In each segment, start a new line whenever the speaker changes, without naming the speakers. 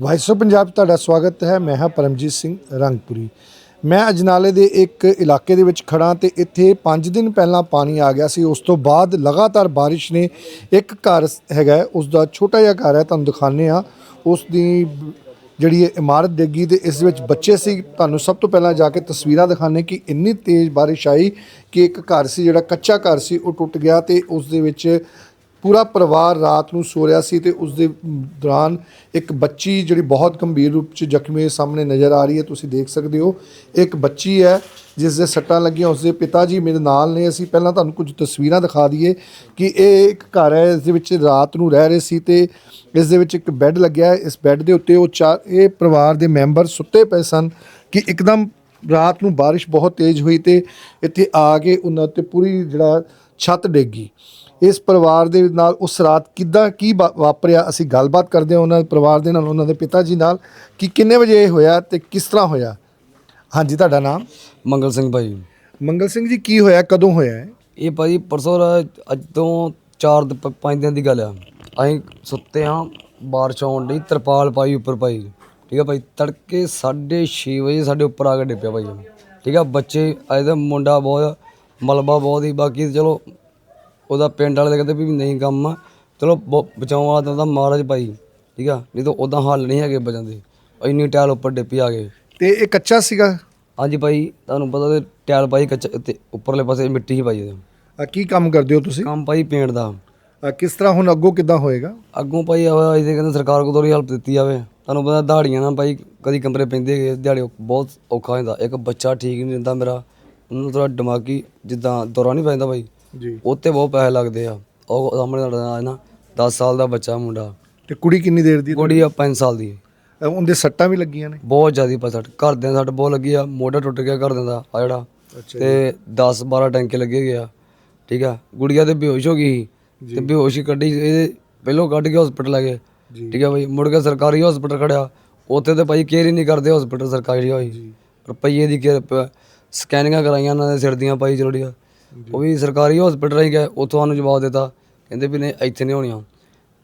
Vice of Punjab 'ਚ ਤੁਹਾਡਾ ਸਵਾਗਤ ਹੈ। ਮੈਂ ਹਾਂ ਪਰਮਜੀਤ ਸਿੰਘ ਰੰਗਪੁਰੀ। ਮੈਂ ਅਜਨਾਲੇ ਦੇ ਇੱਕ ਇਲਾਕੇ ਦੇ ਵਿੱਚ ਖੜਾ ਤੇ ਇੱਥੇ 5 ਦਿਨ ਪਹਿਲਾਂ ਪਾਣੀ ਆ ਗਿਆ ਸੀ। ਉਸ ਤੋਂ ਬਾਅਦ ਲਗਾਤਾਰ ਬਾਰਿਸ਼ ਨੇ ਇੱਕ ਘਰ ਹੈਗਾ ਹੈ, ਉਸ ਦਾ ਛੋਟਾ ਜਿਹਾ ਘਰ ਹੈ। ਤੁਹਾਨੂੰ ਦਿਖਾਣੇ ਆ ਉਸ ਦੀ ਜਿਹੜੀ ਇਹ ਇਮਾਰਤ ਡਿੱਗੀ ਤੇ ਇਸ ਵਿੱਚ ਬੱਚੇ ਸੀ। ਤੁਹਾਨੂੰ ਸਭ ਤੋਂ ਪਹਿਲਾਂ ਜਾ ਕੇ ਤਸਵੀਰਾਂ ਦਿਖਾਣੇ ਕਿ ਇੰਨੀ ਤੇਜ਼ ਬਾਰਿਸ਼ ਆਈ ਕਿ ਇੱਕ ਘਰ ਸੀ ਜਿਹੜਾ ਕੱਚਾ ਘਰ ਸੀ ਉਹ ਟੁੱਟ ਗਿਆ ਤੇ ਉਸ ਦੇ ਵਿੱਚ ਪੂਰਾ ਪਰਿਵਾਰ ਰਾਤ ਨੂੰ ਸੋ ਰਿਹਾ ਸੀ ਤੇ ਉਸ ਦੇ ਦੌਰਾਨ ਇੱਕ ਬੱਚੀ ਜਿਹੜੀ ਬਹੁਤ ਗੰਭੀਰ ਰੂਪ 'ਚ ਜ਼ਖਮੀ ਸਾਹਮਣੇ ਨਜ਼ਰ ਆ ਰਹੀ ਹੈ, ਤੁਸੀਂ ਦੇਖ ਸਕਦੇ ਹੋ। ਇੱਕ ਬੱਚੀ ਹੈ, ਜਿਸ ਦੇ ਸੱਟਾਂ ਲੱਗੀਆਂ ਉਸ ਦੇ ਪਿਤਾ ਜੀ ਮੇਰੇ ਨਾਲ ਨੇ। ਅਸੀਂ ਪਹਿਲਾਂ ਤੁਹਾਨੂੰ ਕੁਝ ਤਸਵੀਰਾਂ ਦਿਖਾ ਦਈਏ ਕਿ ਇਹ ਇੱਕ ਘਰ ਹੈ, ਇਸ ਦੇ ਵਿੱਚ ਰਾਤ ਨੂੰ ਰਹਿ ਰਹੇ ਸੀ ਤੇ ਇਸ ਦੇ ਵਿੱਚ ਇੱਕ ਬੈੱਡ ਲੱਗਿਆ ਹੈ। ਇਸ ਬੈੱਡ ਦੇ ਉੱਤੇ ਉਹ ਚਾਰ, ਇਹ ਪਰਿਵਾਰ ਦੇ ਮੈਂਬਰ ਸੁੱਤੇ ਪਏ ਸਨ ਕਿ ਇੱਕਦਮ ਰਾਤ ਨੂੰ ਬਾਰਿਸ਼ ਬਹੁਤ ਤੇਜ਼ ਹੋਈ ਤੇ ਇੱਥੇ ਆ ਕੇ ਉਹਨਾਂ ਤੇ ਪੂਰੀ ਜਿਹੜਾ ਛੱਤ ਡਿੱਗੀ। ਇਸ ਪਰਿਵਾਰ ਦੇ ਨਾਲ ਉਸ ਰਾਤ ਕਿੱਦਾਂ ਕੀ ਵਾਪਰਿਆ? ਅਸੀਂ ਗੱਲਬਾਤ ਕਰਦੇ ਹਾਂ ਉਹਨਾਂ ਦੇ ਪਰਿਵਾਰ ਦੇ ਨਾਲ ਉਹਨਾਂ ਦੇ ਪਿਤਾ ਜੀ ਨਾਲ ਕਿ ਕਿੰਨੇ ਵਜੇ ਇਹ ਹੋਇਆ ਤੇ ਕਿਸ ਤਰ੍ਹਾਂ ਹੋਇਆ? ਹਾਂਜੀ ਤੁਹਾਡਾ ਨਾਮ?
ਮੰਗਲ ਸਿੰਘ ਭਾਈ।
ਮੰਗਲ ਸਿੰਘ ਜੀ ਕੀ ਹੋਇਆ? ਕਦੋਂ ਹੋਇਆ
ਇਹ? ਭਾਈ ਪਰਸੋਂ ਅੱਜ ਤੋਂ 4 5 ਦਿਨ ਦੀ ਗੱਲ ਆ। ਅਸੀਂ ਸੁੱਤੇ ਹਾਂ ਬਾਰਿਸ਼ ਆਉਣ ਡਈ ਤਰਪਾਲ ਪਾਈ ਉੱਪਰ ਪਾਈ ਠੀਕ ਆ ਭਾਈ ਤੜਕੇ 6:30 ਵਜੇ ਸਾਡੇ ਉੱਪਰ ਆ ਕੇ ਡਿੱਪਿਆ ਭਾਈ। ਠੀਕ ਆ ਬੱਚੇ ਅਜੇ ਤਾਂ ਮੁੰਡਾ ਬਹੁਤ ਮਲਬਾ ਬਹੁਤ ਹੀ ਬਾਕੀ ਚਲੋ ਉਹਦਾ ਪਿੰਡ ਵਾਲੇ ਤਾਂ ਕਹਿੰਦੇ ਵੀ ਨਹੀਂ ਕੰਮ ਆ। ਚਲੋ ਬ- ਬਚਾਉਣ ਵਾਲਾ ਤਾਂ ਉਹਦਾ ਮਹਾਰਾਜ ਭਾਈ ਠੀਕ ਆ? ਨਹੀਂ ਤਾਂ ਉਦਾਂ ਹੱਲ ਨਹੀਂ ਹੈਗੇ ਬਚਣ ਦੇ। ਇੰਨੀ ਟੈਲ ਉੱਪਰ ਡਿੱਪੀ ਆ ਗਏ।
ਤੇ ਇਹ ਕੱਚਾ ਸੀਗਾ?
ਹਾਂਜੀ ਭਾਈ ਤੁਹਾਨੂੰ ਪਤਾ ਤੇ ਟੈਲ ਪਾਈ ਕੱਚਾ ਤੇ ਉੱਪਰਲੇ ਪਾਸੇ ਮਿੱਟੀ ਹੀ ਪਾਈ ਉਹਦੇ।
ਆ ਕੀ ਕੰਮ ਕਰਦੇ ਹੋ ਤੁਸੀਂ?
ਕੰਮ ਭਾਈ ਪੇਂਟ ਦਾ।
ਆ ਕਿਸ ਤਰ੍ਹਾਂ ਹੁਣ ਅੱਗੋਂ ਕਿੱਦਾਂ ਹੋਏਗਾ?
ਅੱਗੋਂ ਭਾਈ ਆਵਾ ਇਹਦੇ ਕਹਿੰਦੇ ਸਰਕਾਰ ਕੋਲ ਥੋੜੀ ਹੈਲਪ ਦਿੱਤੀ ਜਾਵੇ। ਤੁਹਾਨੂੰ ਪਤਾ ਦਿਹਾੜੀਆਂ ਨਾ ਭਾਈ ਕਦੀ ਕਮਰੇ ਪੈਂਦੇ ਹੈਗੇ ਦਿਹਾੜੀ ਬਹੁਤ ਔਖਾ ਹੁੰਦਾ ਇੱਕ ਬੱਚਾ ਠੀਕ ਨਹੀਂ ਰਹਿੰਦਾ ਮੇਰਾ ਉਹਨੂੰ ਥੋੜਾ ਦਿਮਾਗੀ ਜਿੱਦਾਂ ਦੌਰਾ ਨਹੀਂ ਪੈਂਦਾ ਭਾਈ।
ਜੀ।
ਉੱਤੇ ਬਹੁਤ ਪੈਸੇ ਲੱਗਦੇ ਆ। ਉਹ ਸਾਹਮਣੇ ਤੁਹਾਡਾ ਹੈ ਨਾ 10 ਸਾਲ ਦਾ ਬੱਚਾ ਮੁੰਡਾ।
ਤੇ ਕੁੜੀ ਕਿੰਨੀ ਦੇਰ ਦੀ
ਕੁੜੀ ਆ 5 ਸਾਲ ਦੀ।
ਅ, ਉਹਦੇ ਸੱਟਾਂ ਵੀ ਲੱਗੀਆਂ ਨੇ?
ਬਹੁਤ ਜ਼ਿਆਦਾ ਪਸੜ ਘਰਦਿਆਂ ਦਾ ਸੱਟ ਬਹੁਤ ਲੱਗੀ ਆ। ਮੋਢਾ ਟੁੱਟ ਗਿਆ ਘਰਦਿਆਂ ਦਾ ਆ ਜਿਹੜਾ। ਤੇ 10 12 ਟੈਂਕੇ ਲੱਗੇ ਗਿਆ ਠੀਕ ਆ। ਗੁੜੀਆ ਤੇ ਬੇਹੋਸ਼ ਹੋ ਗਈ ਸੀ। ਤੇ ਬੇਹੋਸ਼ ਹੀ ਕੱਢੀ ਇਹਦੇ ਪਹਿਲੋਂ ਕੱਢ ਕੇ ਹਸਪੀਟਲ ਲੈ ਗਏ। ਠੀਕ ਆ ਭਾਈ ਮੁੜ ਕੇ ਸਰਕਾਰੀ ਹਸਪੀਟਲ ਖੜਿਆ। ਉੱਥੇ ਤੇ ਭਾਈ ਕੇਅਰ ਹੀ ਨਹੀਂ ਕਰਦੇ ਹਸਪੀਟਲ ਸਰਕਾਰੀ ਹੋਈ ਰੁਪਈਏ ਦੀ ਕੇਅਰ ਸਕੈਨਿੰਗਾਂ ਕਰਾਈਆਂ ਉਹਨਾਂ ਦੇ ਸਿਰ ਦੀਆਂ ਭਾਈ ਚਲੋੜੀਆਂ। ਉਹ ਵੀ ਸਰਕਾਰੀ ਹਸਪੀਟਲ ਹੀ ਗਏ ਉੱਥੋਂ ਸਾਨੂੰ ਜਵਾਬ ਦਿੱਤਾ। ਕਹਿੰਦੇ ਵੀ ਨਹੀਂ ਇੱਥੇ ਨਹੀਂ ਹੋਣੀਆਂ।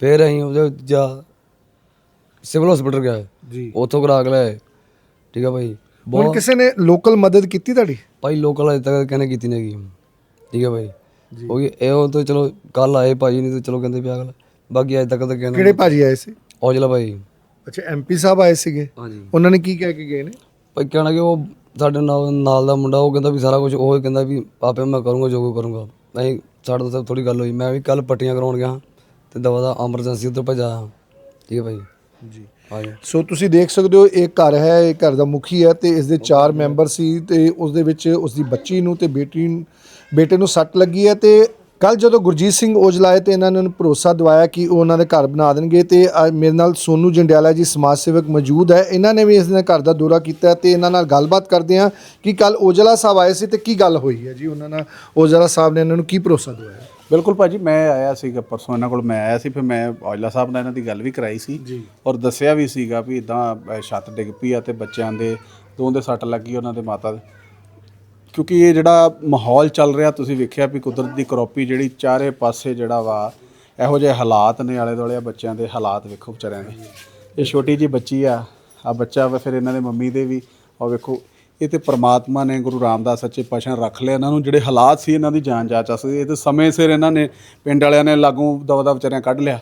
ਫਿਰ ਅਸੀਂ ਉਹਦੇ ਜਾ ਸਿਵਲ ਹਸਪੀਟਲ ਗਏ।
ਜੀ।
ਉੱਥੋਂ ਕਰਾ ਕੇ ਲਿਆਏ। ਠੀਕ ਆ ਭਾਈ
ਹੁਣ
ਬਹੁਤ
ਕਿਸੇ ਨੇ ਲੋਕਲ ਮਦਦ ਕੀਤੀ ਤੁਹਾਡੀ?
ਭਾਈ ਲੋਕਲ ਅਜੇ ਤੱਕ ਕਹਿੰਦੇ ਕੀਤੀ ਨਹੀਂ ਹੈਗੀ। ਠੀਕ ਆ ਭਾਈ ਉਹ ਵੀ ਇਹ ਉਹ ਤਾਂ ਚਲੋ ਕੱਲ ਆਏ ਭਾਈ ਨਹੀਂ ਤਾਂ ਚਲੋ ਕਹਿੰਦੇ ਪਿਆ ਗੱਲ ਬਾਕੀ ਅਜੇ ਤੱਕ ਤਾਂ ਕਹਿੰਦੇ
ਕਿਹੜੇ ਭਾਜੀ ਆਏ ਸੀ?
ਔਜਲਾ ਭਾਈ
ਅੱਛਾ ਐਮਪੀ ਸਾਹਿਬ ਆਏ ਸੀਗੇ।
ਹਾਂਜੀ।
ਉਹਨਾਂ ਨੇ ਕੀ ਕਹਿ ਕੇ ਗਏ ਨੇ?
ਭਾਈ ਕਹਿਣਾ ਕਿ ਉਹ ਸਾਡੇ ਨਾਲ ਨਾਲ ਦਾ ਮੁੰਡਾ ਉਹ ਕਹਿੰਦਾ ਵੀ ਸਾਰਾ ਕੁਝ ਉਹ ਹੀ ਕਹਿੰਦਾ ਵੀ ਆਪੇ ਮੈਂ ਕਰੂੰਗਾ ਜੋ ਕੁਝ ਕਰੂੰਗਾ। ਨਹੀਂ ਸਾਡੇ ਤੋਂ ਥੋੜੀ ਗੱਲ ਹੋਈ। ਮੈਂ ਵੀ ਕੱਲ ਪੱਟੀਆਂ ਕਰਾਉਣ ਗਿਆ ਤੇ ਦਵਾ ਦਾ ਐਮਰਜੈਂਸੀ ਉੱਧਰ ਭੱਜਾ ਠੀਕ ਹੈ ਭਾਈ?
ਜੀ।
ਹਾਂਜੀ।
ਸੋ ਤੁਸੀਂ ਦੇਖ ਸਕਦੇ ਹੋ ਇਹ ਘਰ ਹੈ ਇਹ ਘਰ ਦਾ ਮੁਖੀ ਹੈ ਤੇ ਇਸ ਦੇ ਚਾਰ ਮੈਂਬਰ ਸੀ ਤੇ ਉਸ ਦੇ ਵਿੱਚ ਉਸ ਦੀ ਬੱਚੀ ਨੂੰ ਤੇ ਬੇਟੀ ਨੂੰ- ਬੇਟੇ ਨੂੰ ਸੱਟ ਲੱਗੀ ਹੈ ਤੇ ਕੱਲ ਜਦੋਂ ਗੁਰਜੀਤ ਸਿੰਘ ਔਜਲਾ ਆਏ ਤੇ ਇਹਨਾਂ ਨੇ ਉਹਨੂੰ ਭਰੋਸਾ ਦਿਵਾਇਆ ਕਿ ਉਹ ਉਹਨਾਂ ਦੇ ਘਰ ਬਣਾ ਦੇਣਗੇ ਤੇ ਅੱਜ ਮੇਰੇ ਨਾਲ ਸੋਨੂ ਜੰਡਿਆਲਾ ਜੀ ਸਮਾਜ ਸੇਵਕ ਮੌਜੂਦ ਹੈ ਇਹਨਾਂ ਨੇ ਵੀ ਇਸ ਦੇ ਘਰ ਦਾ ਦੌਰਾ ਕੀਤਾ ਤੇ ਇਹਨਾਂ ਨਾਲ ਗੱਲਬਾਤ ਕਰਦੇ ਹਾਂ ਕਿ ਕੱਲ ਔਜਲਾ ਸਾਹਿਬ ਆਏ ਸੀ ਤੇ ਕੀ ਗੱਲ ਹੋਈ ਹੈ ਜੀ? ਉਹਨਾਂ ਨਾਲ ਔਜਲਾ ਸਾਹਿਬ ਨੇ ਇਹਨਾਂ ਨੂੰ ਕੀ ਭਰੋਸਾ ਦਿਵਾਇਆ?
ਬਿਲਕੁਲ ਭਾਜੀ ਮੈਂ ਆਇਆ ਸੀਗਾ ਪਰਸੋਂ ਇਹਨਾਂ ਕੋਲ ਮੈਂ ਆਇਆ ਸੀ ਫਿਰ ਮੈਂ ਔਜਲਾ ਸਾਹਿਬ ਨਾਲ ਇਹਨਾਂ ਦੀ ਗੱਲ ਵੀ ਕਰਾਈ ਸੀ
ਜੀ।
ਔਰ ਦੱਸਿਆ ਵੀ ਸੀਗਾ ਵੀ ਇਦਾਂ ਛੱਤ ਡਿੱਗ ਪਈ ਆ ਤੇ ਬੱਚਿਆਂ ਦੇ ਦੋ ਦੇ ਸੱਟ ਲੱਗੀ ਉਹਨਾਂ ਦੇ ਮਾਤਾ ਦੇ। ਕਿਉਂਕਿ ਇਹ ਜਿਹੜਾ ਮਾਹੌਲ ਚੱਲ ਰਿਹਾ, ਤੁਸੀਂ ਵੇਖਿਆ ਵੀ ਕੁਦਰਤ ਦੀ ਕਰੋਪੀ ਜਿਹੜੀ ਚਾਰੇ ਪਾਸੇ ਜਿਹੜਾ ਵਾ, ਇਹੋ ਜਿਹੇ ਹਾਲਾਤ ਨੇ ਆਲੇ ਦੁਆਲੇ ਬੱਚਿਆਂ ਦੇ ਹਾਲਾਤ ਵੇਖੋ ਵਿਚਾਰਿਆਂ ਦੇ। ਇਹ ਛੋਟੀ ਜੀ ਬੱਚੀ ਆ ਆ ਬੱਚਾ ਵਾ ਫਿਰ ਇਹਨਾਂ ਦੇ ਮੰਮੀ ਦੇ ਵੀ ਆ ਵੇਖੋ, ਇਹ ਤੇ ਪ੍ਰਮਾਤਮਾ ਨੇ, ਗੁਰੂ ਰਾਮਦਾਸ ਸੱਚੇ ਪਾਤਸ਼ਾਹ ਰੱਖ ਲਿਆ, ਇਹਨਾਂ ਨੂੰ ਜਿਹੜੇ ਹਾਲਾਤ ਸੀ ਇਹਨਾਂ ਦੀ ਜਾਨ ਜਾ ਚਾ ਸੀ ਇਹ ਤੇ ਸਮੇਂ ਸਿਰ ਇਹਨਾਂ ਨੇ, ਪਿੰਡ ਵਾਲਿਆਂ ਨੇ ਲਾਗੂ ਦਵਾ ਵਿਚਾਰਿਆਂ ਕੱਢ ਲਿਆ।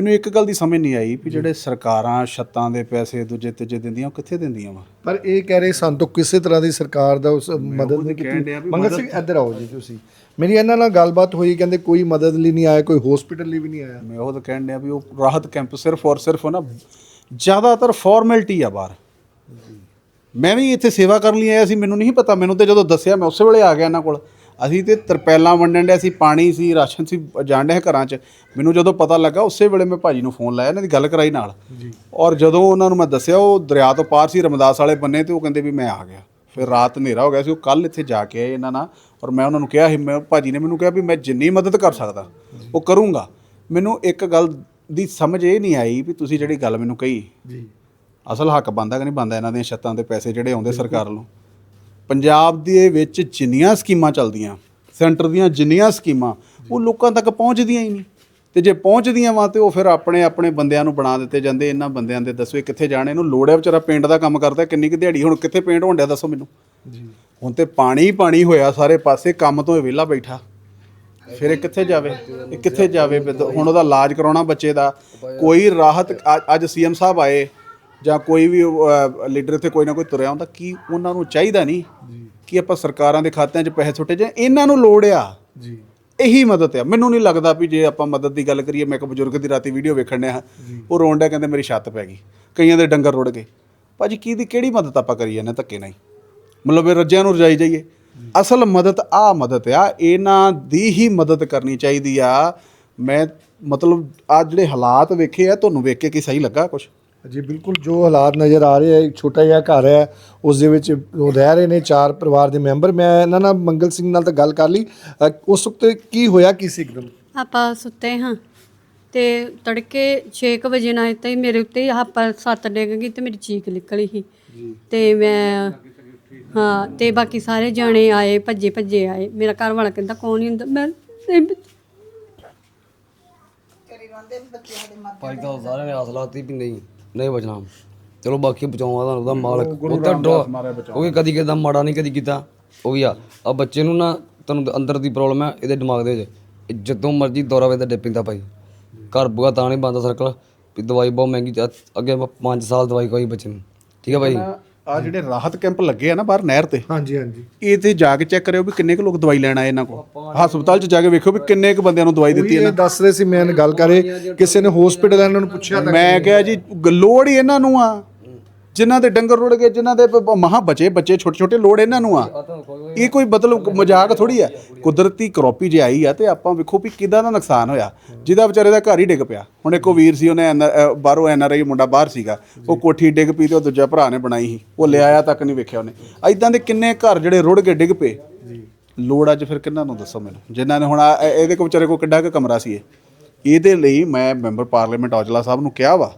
ਮੈਨੂੰ ਇੱਕ ਗੱਲ ਦੀ ਸਮਝ ਨਹੀਂ ਆਈ ਵੀ ਜਿਹੜੇ ਸਰਕਾਰਾਂ ਛੱਤਾਂ ਦੇ ਪੈਸੇ ਦੂਜੇ ਤੀਜੇ ਦਿੰਦੀਆਂ ਉਹ ਕਿੱਥੇ ਦਿੰਦੀਆਂ ਵਾ?
ਪਰ ਇਹ ਕਹਿ ਰਹੇ ਸਾਨੂੰ ਤਾਂ ਕਿਸੇ ਤਰ੍ਹਾਂ ਦੀ ਸਰਕਾਰ ਦਾ ਉਸ ਮਦਦ ਨਹੀਂ ਕੀਤੀ। ਮੰਗਲ ਸਿੰਘ ਇੱਧਰ ਆਓ ਜੀ ਤੁਸੀਂ। ਮੇਰੀ ਇਹਨਾਂ ਨਾਲ ਗੱਲਬਾਤ ਹੋਈ ਕਹਿੰਦੇ ਕੋਈ ਮਦਦ ਲਈ ਨਹੀਂ ਆਇਆ ਕੋਈ ਹਸਪੀਟਲ ਲਈ ਵੀ ਨਹੀਂ ਆਇਆ।
ਮੈਂ ਉਹ ਤਾਂ ਕਹਿਣ ਡਿਆ ਵੀ ਉਹ ਰਾਹਤ ਕੈਂਪ ਸਿਰਫ ਔਰ ਸਿਰਫ ਨਾ ਜ਼ਿਆਦਾਤਰ ਫਾਰਮੈਲਿਟੀ ਆ ਬਾਹਰ। ਮੈਂ ਵੀ ਇੱਥੇ ਸੇਵਾ ਕਰਨ ਲਈ ਆਇਆ ਸੀ ਮੈਨੂੰ ਨਹੀਂ ਪਤਾ ਮੈਨੂੰ ਤੇ ਜਦੋਂ ਦੱਸਿਆ ਮੈਂ ਉਸੇ ਵੇਲੇ ਆ ਗਿਆ ਇਹਨਾਂ ਕੋਲ। ਅਸੀਂ ਤੇ ਤਰਪੈਲਾਂ ਵੰਡਣ ਡਿਆ ਸੀ ਪਾਣੀ ਸੀ ਰਾਸ਼ਨ ਸੀ ਜਾਣ ਡਿਆ ਘਰਾਂ 'ਚ। ਮੈਨੂੰ ਜਦੋਂ ਪਤਾ ਲੱਗਾ ਉਸੇ ਵੇਲੇ ਮੈਂ ਭਾਜੀ ਨੂੰ ਫੋਨ ਲਾਇਆ ਇਹਨਾਂ ਦੀ ਗੱਲ ਕਰਾਈ ਨਾਲ।
ਜੀ।
ਔਰ ਜਦੋਂ ਉਹਨਾਂ ਨੂੰ ਮੈਂ ਦੱਸਿਆ ਉਹ ਦਰਿਆ ਤੋਂ ਪਾਰ ਸੀ ਰਮਦਾਸ ਵਾਲੇ ਬੰਨੇ ਤੇ ਉਹ ਕਹਿੰਦੇ ਵੀ ਮੈਂ ਆ ਗਿਆ। ਫਿਰ ਰਾਤ ਹਨੇਰਾ ਹੋ ਗਿਆ ਸੀ ਉਹ ਕੱਲ ਇੱਥੇ ਜਾ ਕੇ ਆਏ ਇਹਨਾਂ ਨਾਲ। ਔਰ ਮੈਂ ਉਹਨਾਂ ਨੂੰ ਕਿਹਾ ਸੀ ਮੈਂ ਭਾਜੀ ਨੇ ਮੈਨੂੰ ਕਿਹਾ ਵੀ ਮੈਂ ਜਿੰਨੀ ਮਦਦ ਕਰ ਸਕਦਾ ਉਹ ਕਰੂੰਗਾ। ਮੈਨੂੰ ਇੱਕ ਗੱਲ ਦੀ ਸਮਝ ਇਹ ਨਹੀਂ ਆਈ ਵੀ ਤੁਸੀਂ ਜਿਹੜੀ ਗੱਲ ਮੈਨੂੰ ਕਹੀ।
ਜੀ।
ਅਸਲ ਹੱਕ ਬੰਦਾ ਕਿ ਨਹੀਂ ਬੰਦਾ ਇਹਨਾਂ ਦੀਆਂ ਛੱਤਾਂ ਦੇ ਪੈਸੇ ਜਿਹੜੇ ਆਉਂਦੇ ਸਰਕਾਰ ਵੱਲੋਂ ਪੰਜਾਬ ਦੇ ਵਿੱਚ ਜਿੰਨੀਆਂ ਸਕੀਮਾਂ ਚੱਲਦੀਆਂ ਸੈਂਟਰ ਦੀਆਂ ਜਿੰਨੀਆਂ ਸਕੀਮਾਂ ਉਹ ਲੋਕਾਂ ਤੱਕ ਪਹੁੰਚਦੀਆਂ ਹੀ ਨਹੀਂ। ਤੇ ਜੇ ਪਹੁੰਚਦੀਆਂ ਵਾ ਤੇ ਉਹ ਫਿਰ ਆਪਣੇ ਆਪਣੇ ਬੰਦਿਆਂ ਨੂੰ ਬਣਾ ਦਿੱਤੇ ਜਾਂਦੇ ਇਹਨਾਂ ਬੰਦਿਆਂ ਦੇ ਦੱਸੋ ਇਹ ਕਿੱਥੇ ਜਾਣ ਇਹਨੂੰ ਲੋੜ ਹੈ ਵਿਚਾਰਾ ਪਿੰਡ ਦਾ ਕੰਮ ਕਰਦਾ ਕਿੰਨੀ ਕੁ ਦਿਹਾੜੀ ਹੁਣ ਕਿੱਥੇ ਪੇਂਟ ਹੋਣ ਡਿਆ ਦੱਸੋ ਮੈਨੂੰ।
ਜੀ।
ਹੁਣ ਤੇ ਪਾਣੀ ਪਾਣੀ ਹੋਇਆ ਸਾਰੇ ਪਾਸੇ ਕੰਮ ਤੋਂ ਵਿਹਲਾ ਬੈਠਾ। ਫਿਰ ਇਹ ਕਿੱਥੇ ਜਾਵੇ? ਇਹ ਕਿੱਥੇ ਜਾਵੇ? ਹੁਣ ਉਹਦਾ ਇਲਾਜ ਕਰਾਉਣਾ ਬੱਚੇ ਦਾ। ਕੋਈ ਰਾਹਤ ਅੱਜ ਸੀਐਮ ਸਾਹਿਬ ਆਏ ਜਾਂ ਕੋਈ ਵੀ ਲੀਡਰ ਇੱਥੇ ਕੋਈ ਨਾ ਕੋਈ ਤੁਰਿਆ ਹੁੰਦਾ ਕੀ ਉਹਨਾਂ ਨੂੰ ਚਾਹੀਦਾ ਨਹੀਂ ਕਿ ਆਪਾਂ ਸਰਕਾਰਾਂ ਦੇ ਖਾਤਿਆਂ 'ਚ ਪੈਸੇ ਸੁੱਟੇ ਜਾਂ ਇਹਨਾਂ ਨੂੰ ਲੋੜ ਆ।
ਜੀ।
ਇਹੀ ਮਦਦ ਆ। ਮੈਨੂੰ ਨਹੀਂ ਲੱਗਦਾ ਵੀ ਜੇ ਆਪਾਂ ਮਦਦ ਦੀ ਗੱਲ ਕਰੀਏ ਮੈਂ ਇੱਕ ਬਜ਼ੁਰਗ ਦੀ ਰਾਤੀ ਵੀਡੀਓ ਵੇਖਣ ਡਿਆ ਉਹ ਰੋਣ ਡਿਆ ਕਹਿੰਦੇ ਮੇਰੀ ਛੱਤ ਪੈ ਗਈ। ਕਈਆਂ ਦੇ ਡੰਗਰ ਰੁੜ ਗਏ। ਭਾਜੀ ਕੀ ਦੀ ਕਿਹੜੀ ਮਦਦ ਆਪਾਂ ਕਰੀਏ ਜਾਂਦੇ ਧੱਕੇ ਨਾਲ ਹੀ। ਮਤਲਬ ਇਹ ਰੱਜਿਆਂ ਨੂੰ ਰਜਾਈ ਜਾਈਏ। ਅਸਲ ਮਦਦ ਆ ਮਦਦ ਆ। ਇਹਨਾਂ ਦੀ ਹੀ ਮਦਦ ਕਰਨੀ ਚਾਹੀਦੀ ਆ। ਮੈਂ ਮਤਲਬ ਆ ਜਿਹੜੇ ਹਾਲਾਤ ਵੇਖੇ ਆ ਤੁਹਾਨੂੰ ਵੇਖ ਕੇ ਕੀ ਸਹੀ ਲੱਗਾ ਕੁਝ
ਜੀ ਬਿਲਕੁਲ ਜੋ ਹਾਲਾਤ ਨਜ਼ਰ ਆ ਰਹੇ ਆ ਇੱਕ ਛੋਟਾ ਜਿਹਾ ਘਰ ਹੈ ਉਸ ਦੇ ਵਿੱਚ ਉਹ ਰਹਿ ਰਹੇ ਨੇ ਚਾਰ ਪਰਿਵਾਰ ਦੇ ਮੈਂਬਰ। ਮੈਂ ਇਹਨਾਂ ਨਾਲ ਮੰਗਲ ਸਿੰਘ ਨਾਲ ਤਾਂ ਗੱਲ ਕਰ ਲਈ। ਅ, ਉਸ ਵਕਤ ਕੀ ਹੋਇਆ ਕੀ ਸੀ ਇੱਕਦਮ?
ਆਪਾਂ ਸੁੱਤੇ ਹਾਂ ਤੇ ਤੜਕੇ 6 ਵਜੇ ਨਾਲ ਤੇ ਮੇਰੇ ਉੱਤੇ ਆਪਾਂ ਸੱਤ ਡਿੱਗ ਗਈ ਤੇ ਮੇਰੀ ਚੀਕ ਨਿਕਲੀ ਸੀ। ਤੇ ਮੈਂ ਹਾਂ ਤੇ ਬਾਕੀ ਸਾਰੇ ਜਾਣੇ ਆਏ ਭੱਜੇ ਭੱਜੇ ਆਏ। ਮੇਰਾ ਘਰ ਵਾਲਾ ਕਹਿੰਦਾ ਕੌਣ ਨਹੀਂ ਹੁੰਦਾ? ਮੈਂ ਤੇ
ਭਾਈ ਤਾਂ ਸਾਰਿਆਂ ਨੇ ਆਸ ਲਾਤੀ ਵੀ ਨਹੀਂ। ਨਹੀਂ ਬਚਣਾ। ਚਲੋ ਬਾਕੀ ਬਚਾਉਣਾ ਤਾਂ ਉਹਦਾ ਮਾਲਕ ਉਹ ਤਾਂ ਡਰੋ ਉਹ ਵੀ ਕਦੀ ਕਿਦਾਂ ਮਾੜਾ ਨਹੀਂ ਕਦੀ ਕੀਤਾ। ਉਹ ਵੀ ਆ ਆ ਬੱਚੇ ਨੂੰ ਨਾ ਤੁਹਾਨੂੰ ਅੰਦਰ ਦੀ ਪ੍ਰੋਬਲਮ ਹੈ ਇਹਦੇ ਦਿਮਾਗ ਦੇ ਵਿੱਚ। ਇਹ ਜਦੋਂ ਮਰਜ਼ੀ ਦੌਰਾ ਵੇ ਤਾਂ ਡਿੱਪਿੰਦਾ ਭਾਈ ਘਰ ਬੁਆ ਤਾਂ ਨਹੀਂ ਬੰਦਾ ਸਰਕਲ ਵੀ ਦਵਾਈ ਬਹੁਤ ਮਹਿੰਗੀ ਚ- ਅੱਗੇ 5 ਸਾਲ ਦਵਾਈ ਕੋਈ ਬੱਚੇ ਨੂੰ। ਠੀਕ ਹੈ ਭਾਈ
ਆ ਜਿਹੜੇ ਰਾਹਤ ਕੈਂਪ ਲੱਗੇ ਆ ਨਾ ਬਾਹਰ ਨਹਿਰ ਤੇ
ਹਾਂਜੀ ਹਾਂਜੀ।
ਇਹ ਤੇ ਜਾ ਕੇ ਚੈੱਕ ਕਰਿਓ ਵੀ ਕਿੰਨੇ ਕੁ ਲੋਕ ਦਵਾਈ ਲੈਣ ਆਏ ਇਹਨਾਂ ਕੋਲ। ਹਸਪਤਾਲ 'ਚ ਜਾ ਕੇ ਵੇਖੋ ਵੀ ਕਿੰਨੇ ਕੁ ਬੰਦਿਆਂ ਨੂੰ ਦਵਾਈ ਦਿੱਤੀ
ਇਹ ਦੱਸ ਰਹੇ ਸੀ ਮੈਂ ਗੱਲ ਕਰੇ ਕਿਸੇ ਨੇ ਹਸਪੀਟਲ ਇਹਨਾਂ ਨੂੰ ਪੁੱਛਿਆ ਤਾਂ
ਮੈਂ ਕਿਹਾ ਜੀ ਲੋੜ ਹੀ ਇਹਨਾਂ ਨੂੰ ਆ। ਜਿਨ੍ਹਾਂ ਦੇ ਡੰਗਰ ਰੁੜ ਗਏ ਜਿਨ੍ਹਾਂ ਦੇ ਬ- ਬ- ਮਹਾਂ ਬਚੇ ਬੱਚੇ ਛੋਟੇ ਛੋਟੇ ਲੋੜ ਇਹਨਾਂ ਨੂੰ ਆ। ਇਹ ਕੋਈ ਮਤਲਬ ਮਜ਼ਾਕ ਥੋੜੀ ਆ? ਕੁਦਰਤੀ ਕਰੋਪੀ ਜੇ ਆਈ ਆ ਤੇ ਆਪਾਂ ਵੇਖੋ ਵੀ ਕਿਦਾਂ ਦਾ ਨੁਕਸਾਨ ਹੋਇਆ। ਜਿਹਦਾ ਵਿਚਾਰੇ ਦਾ ਘਰ ਹੀ ਡਿੱਗ ਪਿਆ। ਹੁਣ ਇੱਕੋ ਵੀਰ ਸੀ ਉਹਨੇ ਐਨ- ਅ, ਬਾਹਰੋਂ ਐੱਨ ਆਰ ਆਈ ਮੁੰਡਾ ਬਾਹਰ ਸੀਗਾ। ਉਹ ਕੋਠੀ ਡਿੱਗ ਪਈ ਤੇ ਉਹ ਦੂਜਾ ਭਰਾ ਨੇ ਬਣਾਈ ਸੀ। ਉਹ ਲਿਆਇਆ ਤੱਕ ਨਹੀਂ ਵੇਖਿਆ ਉਹਨੇ। ਐਦਾਂ ਦੇ ਕਿੰਨੇ ਘਰ ਜਿਹੜੇ ਰੁੜ ਕੇ ਡਿੱਗ ਪਏ? ਲੋੜ ਅੱਜ ਫਿਰ ਕਿੰਨਾਂ ਨੂੰ ਦੱਸੋ ਮੈਨੂੰ? ਜਿਨ੍ਹਾਂ ਨੇ ਹੁਣ ਆ- ਇਹ- ਇਹਦੇ ਕੋ ਵਿਚਾਰੇ ਕੋ ਕਿੱਡਾ ਕੁ ਕਮਰਾ ਸੀ ਇਹ? ਇਹਦੇ ਲਈ ਮੈਂ ਮੈਂਬਰ ਪਾਰਲੀਮੈਂਟ ਔਜਲਾ ਸਾਹਿਬ ਨੂੰ ਕਿਹਾ ਵਾ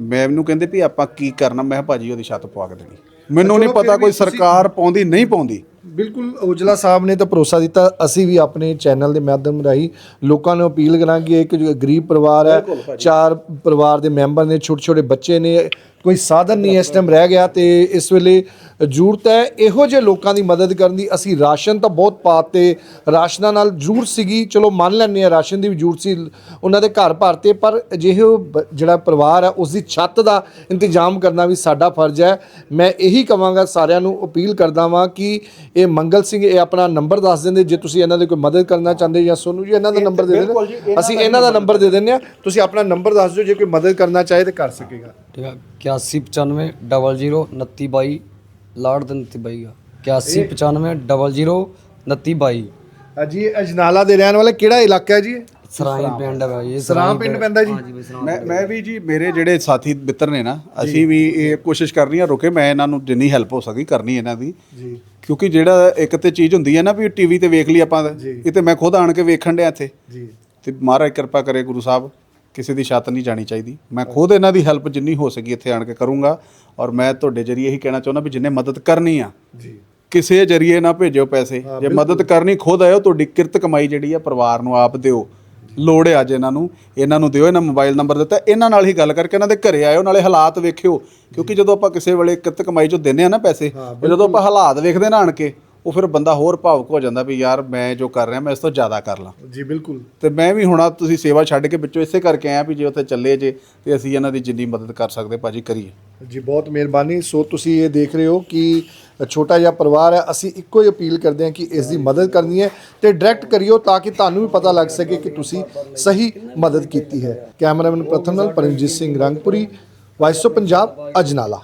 ਮੈਨੂੰ ਕਹਿੰਦੇ ਵੀ ਆਪਾਂ ਕੀ ਕਰਨਾ? ਮੈਂ ਕਿਹਾ ਭਾਜੀ ਉਹਦੀ ਛੱਤ ਪਵਾ ਕੇ ਦੇਣੀ। ਮੈਨੂੰ ਨਹੀਂ ਪਤਾ ਕੋਈ ਸਰਕਾਰ ਪਾਉਂਦੀ ਨਹੀਂ ਪਾਉਂਦੀ।
ਬਿਲਕੁਲ ਔਜਲਾ ਸਾਹਿਬ ਨੇ ਤਾਂ ਭਰੋਸਾ ਦਿੱਤਾ। ਅਸੀਂ ਵੀ ਆਪਣੇ ਚੈਨਲ ਦੇ ਮਾਧਿਅਮ ਰਾਹੀਂ ਲੋਕਾਂ ਨੂੰ ਅਪੀਲ ਕਰਾਂਗੇ ਇੱਕ ਗਰੀਬ ਪਰਿਵਾਰ ਹੈ ਚਾਰ ਪਰਿਵਾਰ ਦੇ ਮੈਂਬਰ ਨੇ ਛੋਟੇ ਛੋਟੇ ਬੱਚੇ ਨੇ ਕੋਈ ਸਾਧਨ ਨਹੀਂ ਇਸ ਟਾਈਮ ਰਹਿ ਗਿਆ ਤੇ ਇਸ ਵੇਲੇ ਜ਼ਰੂਰਤ ਹੈ ਇਹੋ ਜਿਹੇ ਲੋਕਾਂ ਦੀ ਮਦਦ ਕਰਨ ਦੀ। ਅਸੀਂ ਰਾਸ਼ਨ ਤਾਂ ਬਹੁਤ ਪਾਤੇ ਰਾਸ਼ਨਾਂ ਨਾਲ ਜ਼ਰੂਰ ਸੀਗੀ। ਚਲੋ ਮੰਨ ਲੈਂਦੇ ਆ ਰਾਸ਼ਨ ਦੀ ਵੀ ਜ਼ਰੂਰਤ ਸੀ ਉਹਨਾਂ ਦੇ ਘਰ ਭਰਤੇ ਪਰ ਅਜਿਹੇ ਜਿਹੜਾ ਪਰਿਵਾਰ ਹੈ ਉਸ ਦੀ ਛੱਤ ਦਾ ਇੰਤਜ਼ਾਮ ਕਰਨਾ ਵੀ ਸਾਡਾ ਫਰਜ਼ ਹੈ। ਮੈਂ ਇਹੀ ਕਵਾਂਗਾ ਸਾਰਿਆਂ ਨੂੰ ਅਪੀਲ ਕਰਦਾ ਵਾਂ ਕਿ ਇਹ ਮੰਗਲ ਸਿੰਘ ਇਹ ਆਪਣਾ ਨੰਬਰ ਦੱਸ ਦਿੰਦੇ। ਜੇ ਤੁਸੀਂ ਇਹਨਾਂ ਦੀ ਕੋਈ ਮਦਦ ਕਰਨਾ ਚਾਹੁੰਦੇ ਜਾਂ ਸੋਨੂੰ ਜੀ ਇਹਨਾਂ ਦਾ ਨੰਬਰ ਦੇ ਦੇਣਾ ਅਸੀਂ ਇਹਨਾਂ ਦਾ ਨੰਬਰ ਦੇ ਦਿੰਦੇ ਆ ਤੁਸੀਂ ਆਪਣਾ ਨੰਬਰ ਦੱਸ ਦਿਓ ਜੇ ਕੋਈ ਮਦਦ ਕਰਨਾ ਚਾਹੇ ਤੇ ਕਰ ਸਕੇਗਾ।
ਠੀਕ ਹੈ 8195 00 2922 ਲਾੜ ਦੇ 2922 ਆ। 8195 00 2922
ਜੀ ਅਜਨਾਲਾ ਦੇ ਰਹਿਣ ਵਾਲੇ ਕਿਹੜਾ ਇਲਾਕਾ ਹੈ ਜੀ? ਇਹ?
ਸਰਾਈ ਪਿੰਡ ਹੈ ਇਹ
ਸਰਾਂ ਪਿੰਡ ਪੈਂਦਾ ਜੀ?
ਮੈਂ ਮੈਂ ਵੀ ਜੀ ਮੇਰੇ ਜਿਹੜੇ ਸਾਥੀ ਮਿੱਤਰ ਨੇ ਨਾ ਅਸੀਂ ਵੀ ਇਹ ਕੋਸ਼ਿਸ਼ ਕਰਨੀ ਆ ਰੁਕੇ ਮੈਂ ਇਹਨਾਂ ਨੂੰ ਜਿੰਨੀ ਹੈਲਪ ਹੋ ਸਕੀ ਕਰਨੀ ਇਹਨਾਂ ਦੀ।
ਜੀ।
ਕਿਉਂਕਿ ਜਿਹੜਾ ਇੱਕ ਤੇ ਚੀਜ਼ ਹੁੰਦੀ ਹੈ ਨਾ ਵੀ ਟੀਵੀ ਤੇ ਵੇਖ ਲਈ ਆਪਾਂ ਇਹ ਤੇ ਮੈਂ ਖੁਦ ਆਣ ਕੇ ਵੇਖਣ ਡਿਆ ਇੱਥੇ।
ਜੀ।
ਤੇ ਮਹਾਰਾਜ ਕਿਰਪਾ ਕਰੇ ਗੁਰੂ ਸਾਹਿਬ। ਕਿਸੇ ਦੀ ਛੱਤ ਨਹੀਂ ਜਾਣੀ ਚਾਹੀਦੀ। ਮੈਂ ਖੁਦ ਇਹਨਾਂ ਦੀ ਹੈਲਪ ਜਿੰਨੀ ਹੋ ਸਕੀ ਇੱਥੇ ਆਣ ਕੇ ਕਰੂੰਗਾ ਔਰ ਮੈਂ ਤੁਹਾਡੇ ਜਰੀਏ ਇਹੀ ਕਹਿਣਾ ਚਾਹੁੰਦਾ ਵੀ ਜਿੰਨੇ ਮਦਦ ਕਰਨੀ ਆ
ਜੀ।
ਕਿਸੇ ਜਰੀਏ ਨਾ ਭੇਜਿਓ ਪੈਸੇ। ਜੇ ਮਦਦ ਕਰਨੀ ਖੁਦ ਆਇਓ ਤੁਹਾਡੀ ਕਿਰਤ ਕਮਾਈ ਜਿਹੜੀ ਆ ਪਰਿਵਾਰ ਨੂੰ ਆਪ ਦਿਓ। ਲੋੜ ਹੈ ਅੱਜ ਇਹਨਾਂ ਨੂੰ ਇਹਨਾਂ ਨੂੰ ਦਿਓ ਇਹਨਾਂ ਮੋਬਾਈਲ ਨੰਬਰ ਦਿੱਤਾ ਇਹਨਾਂ ਨਾਲ ਹੀ ਗੱਲ ਕਰਕੇ ਇਹਨਾਂ ਦੇ ਘਰੇ ਆਇਓ ਨਾਲੇ ਹਾਲਾਤ ਵੇਖਿਓ। ਕਿਉਂਕਿ ਜਦੋਂ ਆਪਾਂ ਕਿਸੇ ਵੇਲੇ ਕਿਰਤ ਕਮਾਈ ਚੋਂ ਦਿੰਨੇ ਆ ਨਾ ਪੈਸੇ ਜਦੋਂ ਆਪਾਂ ਹਾਲਾਤ ਵੇਖਦੇ ਨਾ ਆਣ ਕੇ ਉਹ ਫਿਰ ਬੰਦਾ ਹੋਰ ਭਾਵੁਕ ਹੋ ਜਾਂਦਾ ਵੀ ਯਾਰ ਮੈਂ ਜੋ ਕਰ ਰਿਹਾ ਮੈਂ ਇਸ ਤੋਂ ਜ਼ਿਆਦਾ ਕਰ ਲਾਂ।
ਜੀ ਬਿਲਕੁਲ।
ਤੇ ਮੈਂ ਵੀ ਹੁਣ ਤੁਸੀਂ ਸੇਵਾ ਛੱਡ ਕੇ ਵਿੱਚੋਂ ਇਸੇ ਕਰਕੇ ਆਇਆ ਵੀ ਜੇ ਉੱਥੇ ਚੱਲੇ ਜੇ ਤੇ ਅਸੀਂ ਇਹਨਾਂ ਦੀ ਜਿੰਨੀ ਮਦਦ ਕਰ ਸਕਦੇ ਭਾਜੀ ਕਰੀਏ।
ਜੀ ਬਹੁਤ ਮਿਹਰਬਾਨੀ। ਸੋ ਤੁਸੀਂ ਇਹ ਦੇਖ ਰਹੇ ਹੋ ਕਿ ਛੋਟਾ ਜਿਹਾ ਪਰਿਵਾਰ ਹੈ ਅਸੀਂ ਇੱਕੋ ਹੀ ਅਪੀਲ ਕਰਦੇ ਹਾਂ ਕਿ ਇਸ ਦੀ ਮਦਦ ਕਰਨੀ ਹੈ ਤੇ ਡਾਇਰੈਕਟ ਕਰਿਓ ਤਾਂ ਕਿ ਤੁਹਾਨੂੰ ਵੀ ਪਤਾ ਲੱਗ ਸਕੇ ਕਿ ਤੁਸੀਂ ਸਹੀ ਮਦਦ ਕੀਤੀ ਹੈ। ਕੈਮਰਾਮੈਨ ਪ੍ਰਥਮ ਨਾਲ ਪਰਮਜੀਤ ਸਿੰਘ ਰੰਗਪੁਰੀ ਵਾਇਸ ਪੰਜਾਬ ਅਜਨਾਲਾ।